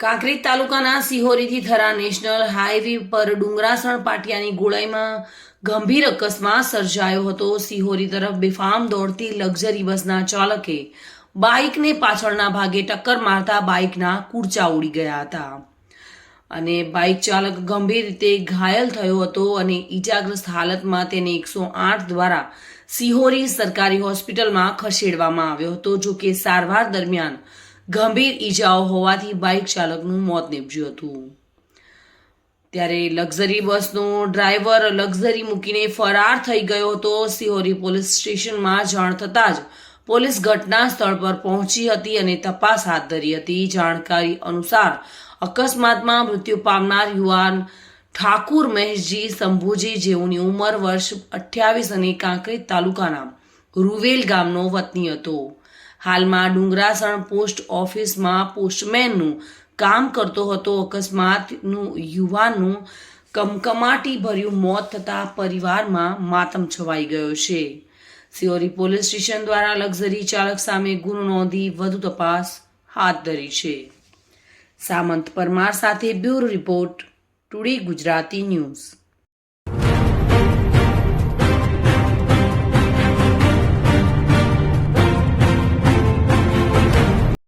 કાંકરેજ તાલુકાના સિહોરીથી Thara national highway પર ડુંગરાસણ પાટિયાની ગોળાઈમાં ગંભીર અકસ્માત સર્જાયો હતો. સિહોરી તરફ બેફામ દોડતી લક્ઝરી બસના ચાલકે બાઇકને પાછળના ભાગે ટક્કર મારતા બાઇકના કૂડચા ઉડી ગયા હતા. અને બાઇક ચાલક ગંભીર રીતે ઘાયલ થયો હતો અને ઈજાગ્રસ્ત હાલતમાં તેને એકસો આઠ દ્વારા સિહોરી સરકારી હોસ્પિટલમાં ખસેડવામાં આવ્યો હતો. જો કે સારવાર દરમિયાન ગંભીર ઈજાઓ હોવાથી બાઇક ચાલકનું મોત નીપજ્યું હતું. ત્યારે લક્ઝરી બસનો ડ્રાઈવર લક્ઝરી મૂકીને ફરાર થઈ ગયો હતો. સિહોરી પોલીસ સ્ટેશનમાં જાણ થતાં જ પોલીસ ઘટના સ્થળ પર પહોંચી હતી અને તપાસ હાથ ધરી હતી. જાણકારી અનુસાર અકસ્માતમાં મૃત્યુ પામનાર યુવાન ઠાકુર મહેશજી શંભુજી જેઓની ઉંમર વર્ષ અઠ્યાવીસ અને કાંકરેજ તાલુકાના રૂવેલ ગામનો વતની હતો. હાલમાં ડુંગરાસણ પોસ્ટ ઓફિસમાં પોસ્ટમેનનું કામ કરતો હતો. અકસ્માતનું યુવાનનું કમકમાટી ભર્યું મોત થતાં પરિવારમાં માતમ છવાઈ ગયો છે. સિયોરી પોલીસ સ્ટેશન દ્વારા લક્ઝરી ચાલક સામે ગુનો નોંધી વધુ તપાસ હાથ ધરી છે. સામંત પરમાર સાથે bureau report, today Gujarati news.